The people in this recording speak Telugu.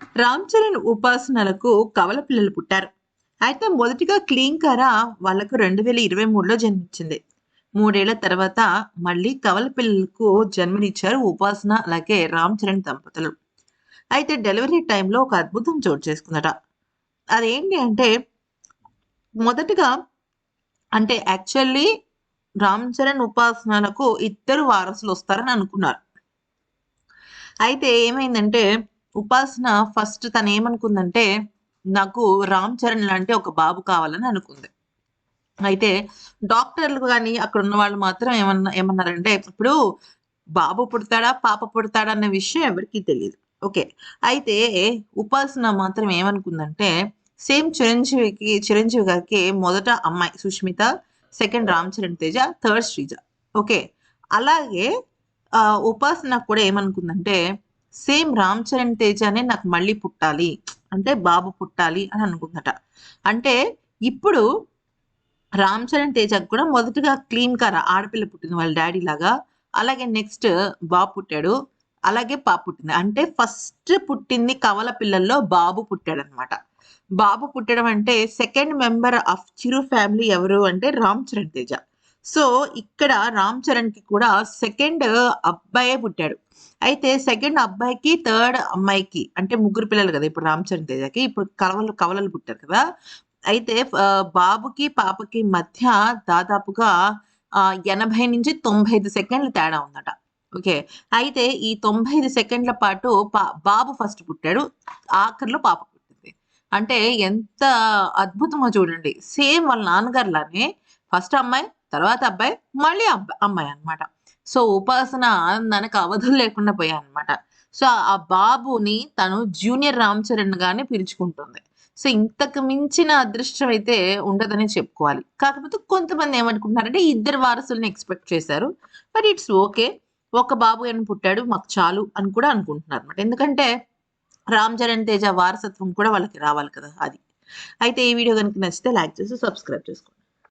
రామ్ చరణ్ ఉపాసనలకు కవల పిల్లలు పుట్టారు. అయితే మొదటిగా క్లీంకార వాళ్ళకు రెండు వేల ఇరవై మూడులో జన్మించింది. మూడేళ్ళ తర్వాత మళ్ళీ కవల పిల్లలకు జన్మనిచ్చారు ఉపాసన అలాగే రామ్ చరణ్ దంపతులు. అయితే డెలివరీ టైంలో ఒక అద్భుతం చోటు చేసుకుందట. అదేంటి అంటే మొదటగా అంటే యాక్చువల్లీ రామ్ చరణ్ ఉపాసనలకు ఇద్దరు వారసులు వస్తారని అనుకున్నారు. అయితే ఏమైందంటే ఉపాసన ఫస్ట్ తను ఏమనుకుందంటే నాకు రామ్ చరణ్ లాంటి ఒక బాబు కావాలని అనుకుంది. అయితే డాక్టర్లు కానీ అక్కడ ఉన్న వాళ్ళు మాత్రం ఏమన్నా ఏమన్నారంటే ఇప్పుడు బాబు పుడతాడా పాప పుడతాడా అన్న విషయం ఎవరికీ తెలియదు ఓకే. అయితే ఉపాసన మాత్రం ఏమనుకుందంటే సేమ్ చిరంజీవికి చిరంజీవి గారికి మొదట అమ్మాయి Sushmita second Ram Charan Teja third Sreeja. Okay. అలాగే ఉపాసన కూడా ఏమనుకుందంటే సేమ్ రామ్ చరణ్ తేజనే నాకు మళ్ళీ పుట్టాలి. అంటే బాబు పుట్టాలి అని అనుకుందట. అంటే ఇప్పుడు రామ్ చరణ్ తేజకు కూడా మొదటగా క్లీన్ కార్ ఆడపిల్ల పుట్టింది వాళ్ళ డాడీ లాగా. అలాగే నెక్స్ట్ బాబు పుట్టాడు. అలాగే పాప పుట్టింది. అంటే ఫస్ట్ పుట్టింది కవల పిల్లల్లో బాబు పుట్టాడు అనమాట బాబు పుట్టడం అంటే second member of Chiru family ఎవరు అంటే రామ్ చరణ్ తేజ. సో ఇక్కడ రామ్ చరణ్కి కూడా సెకండ్ అబ్బాయే పుట్టాడు. అయితే సెకండ్ అబ్బాయికి థర్డ్ అమ్మాయికి అంటే ముగ్గురు పిల్లలు కదా ఇప్పుడు రామ్ చరణ్ తేజకి ఇప్పుడు కవలలు కవలలు పుట్టారు కదా. అయితే బాబుకి పాపకి మధ్య దాదాపుగా ఎనభై నుంచి తొంభై ఐదు సెకండ్ల తేడా ఉందట. ఓకే? అయితే ఈ తొంభై ఐదు సెకండ్ల పాటు పా- బాబు ఫస్ట్ పుట్టాడు. ఆఖరిలో పాప పుట్టింది. అంటే ఎంత అద్భుతమో చూడండి. సేమ్ వాళ్ళ నాన్నగారులానే ఫస్ట్ అమ్మాయి తర్వాత అబ్బాయి మళ్ళీ అబ్బాయి అమ్మాయి అన్నమాట. సో ఉపాసన ఆనందానికి అవధులు లేకుండా పోయాయి అనమాట సో ఆ బాబుని తను జూనియర్ రామ్ చరణ్ గానే పిలుచుకుంటుంది. సో ఇంతకు మించిన అదృష్టం అయితే ఉండదని చెప్పుకోవాలి. కాకపోతే కొంతమంది ఏమనుకుంటున్నారంటే ఇద్దరు వారసుల్ని ఎక్స్పెక్ట్ చేశారు. But it's okay. ఒక బాబు అని పుట్టాడు మాకు చాలు అని కూడా అనుకుంటున్నారు అనమాట ఎందుకంటే రామ్ చరణ్ తేజ వారసత్వం కూడా వాళ్ళకి రావాలి కదా అది. అయితే ఈ వీడియో కనుక నచ్చితే లైక్ చేసి సబ్స్క్రైబ్ చేసుకోండి.